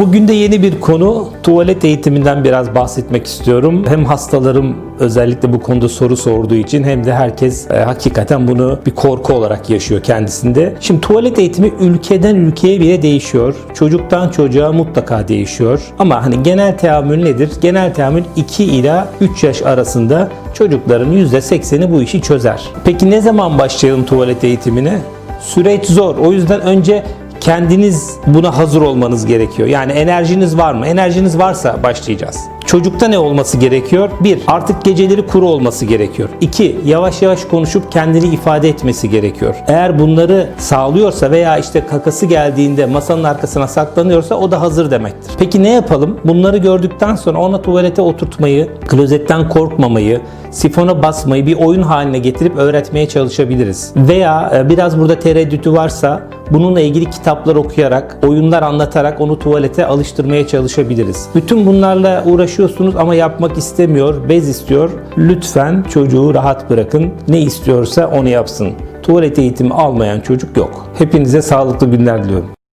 Bugün de yeni bir konu tuvalet eğitiminden biraz bahsetmek istiyorum. Hem hastalarım özellikle bu konuda soru sorduğu için hem de herkes e, hakikaten bunu bir korku olarak yaşıyor kendisinde. Şimdi tuvalet eğitimi ülkeden ülkeye bile değişiyor. Çocuktan çocuğa mutlaka değişiyor. Ama hani genel teamül nedir? Genel teamül 2 ila 3 yaş arasında çocukların %80'i bu işi çözer. Peki ne zaman başlayalım tuvalet eğitimine? Süreç zor. O yüzden önce kendiniz buna hazır olmanız gerekiyor. Yani enerjiniz var mı? Enerjiniz varsa başlayacağız. Çocukta ne olması gerekiyor? Bir, artık geceleri kuru olması gerekiyor. İki, yavaş yavaş konuşup kendini ifade etmesi gerekiyor. Eğer bunları sağlıyorsa veya işte kakası geldiğinde masanın arkasına saklanıyorsa o da hazır demektir. Peki ne yapalım? Bunları gördükten sonra ona tuvalete oturtmayı, klozetten korkmamayı, sifona basmayı bir oyun haline getirip öğretmeye çalışabiliriz. Veya e, biraz burada tereddütü varsa bununla ilgili kitaplar okuyarak, oyunlar anlatarak onu tuvalete alıştırmaya çalışabiliriz. Bütün bunlarla uğraşıyorsunuz ama yapmak istemiyor, bez istiyor. Lütfen çocuğu rahat bırakın. Ne istiyorsa onu yapsın. Tuvalet eğitimi almayan çocuk yok. Hepinize sağlıklı günler diliyorum.